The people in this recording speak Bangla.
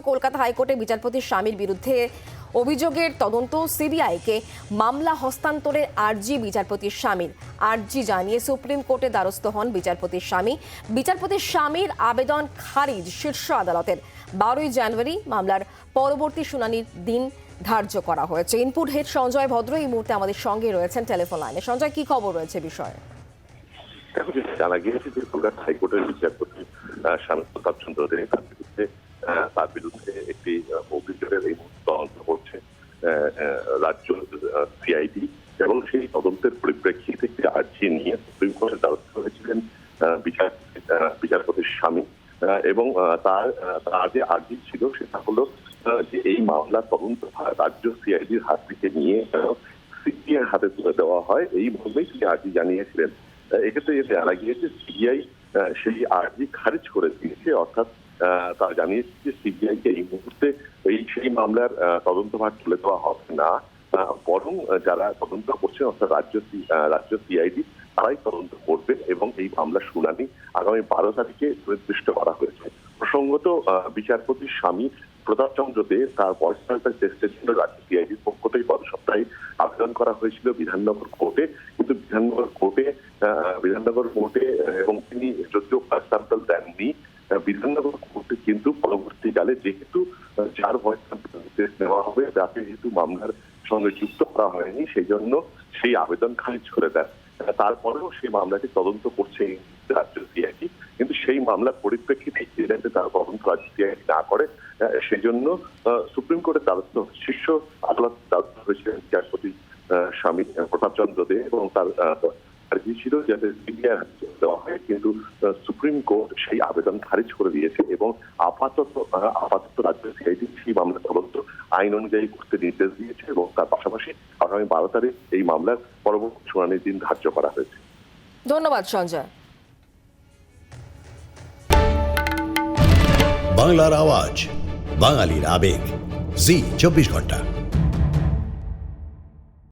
কলকাতা হাইকোর্টে বিচারপতি স্বামীর বিরুদ্ধে অভিযোগের তদন্ত সিবিআইকে মামলা হস্তান্তরের আর্জি বিচারপতির স্বামীর আর্জি জানিয়ে সুপ্রিম কোর্টে দ্বারস্থ হন বিচারপতির স্বামী। বিচারপতির স্বামীর আবেদন খারিজ শীর্ষ আদালতের। বারোই জানুয়ারি মামলার পরবর্তী শুনানির দিন ধার্য করা হয়েছে। ইনপুট হেড সঞ্জয় ভদ্র এই মুহূর্তে আমাদের সঙ্গে রয়েছেন টেলিফোন লাইনে। সঞ্জয়, কি খবর রয়েছে বিষয়ে? জানা গিয়েছে যে কলকাতা হাইকোর্টের বিচারপতি স্বামী প্রতাপ চন্দ্র তার বিরুদ্ধে তার বিরুদ্ধে একটি অভিযোগের এই মুহূর্তে তদন্ত করছে রাজ্য সিআইডি এবং সেই তদন্তের পরিপ্রেক্ষিতে একটি আর্জি নিয়ে সুপ্রিম কোর্টের দ্বারস্থ হয়েছিলেন বিচারপতির স্বামী এবং তার তার যে আর্জি ছিল সেটা হলো যে এই মামলার তদন্ত রাজ্য সিআইডির হাত থেকে নিয়ে সিপিআই হাতে তুলে দেওয়া হয় এই মর্মেই তিনি আর্জি জানিয়েছিলেন এক্ষেত্রে জানা গিয়েছে সিবিআই সেই আর্জি খারিজ করে দিয়েছে অর্থাৎ তারা জানিয়েছে যে সিবিআই কে এই মুহূর্তে এই সেই মামলার তদন্তভার তুলে দেওয়া হবে না। বরং যারা তদন্ত করছেন অর্থাৎ রাজ্য রাজ্য সিআইডি তারাই তদন্ত করবে এবং এই মামলার শুনানি আগামী বারো তারিখে নির্দিষ্ট করা হয়েছে। প্রসঙ্গত আহ, বিচারপতির স্বামী প্রতাপ চন্দ্র দে তার পয়সাটার চেষ্টার জন্য রাজ্য সিআইডির পক্ষ থেকে গত সপ্তাহে আবেদন করা হয়েছিল বিধাননগর কোর্টে। কিন্তু বিধাননগর কোর্টে বিধাননগর কোর্টে এবং তিনি যদিও ফার্স্ট বিধাননগর কোর্টে কিন্তু পরবর্তীকালে যেহেতু যার ভয়েস নেওয়া হবে তাকে যেহেতু মামলার সঙ্গে যুক্ত করা হয়নি সেই জন্য সেই আবেদন খারিজ করে দেন। তারপরেও সেই মামলাটি তদন্ত করছে রাজ্য সিআইডি কিন্তু সেই মামলার পরিপ্রেক্ষিতে যাতে তার তদন্ত রাজ্য সিআইডি না করে সেই জন্য সুপ্রিম কোর্টের দ্বারস্থ শীর্ষ আদালত দ্বারস্থ হয়েছিলেন বিচারপতি স্বামী আহ, প্রতাপ চন্দ্র দে এবং তার আর্জি ছিল যাতে সিবিআই দেওয়া হয় কিন্তু সুপ্রিম কোর্ট সেই আবেদন খারিজ করে দিয়েছে এবং আপাতত আপাতত রাজ্য সিআইডি সেই মামলা তদন্ত আইন অনুযায়ী করতে নির্দেশ দিয়েছে এবং তার পাশাপাশি আগামী বারো তারিখ এই মামলার পরবর্তী শুনানির দিন ধার্য করা হয়েছে। ধন্যবাদ সঞ্জয়। বাংলার আওয়াজ বাঙালির আবেগ। জি চব্বিশ ঘণ্টা।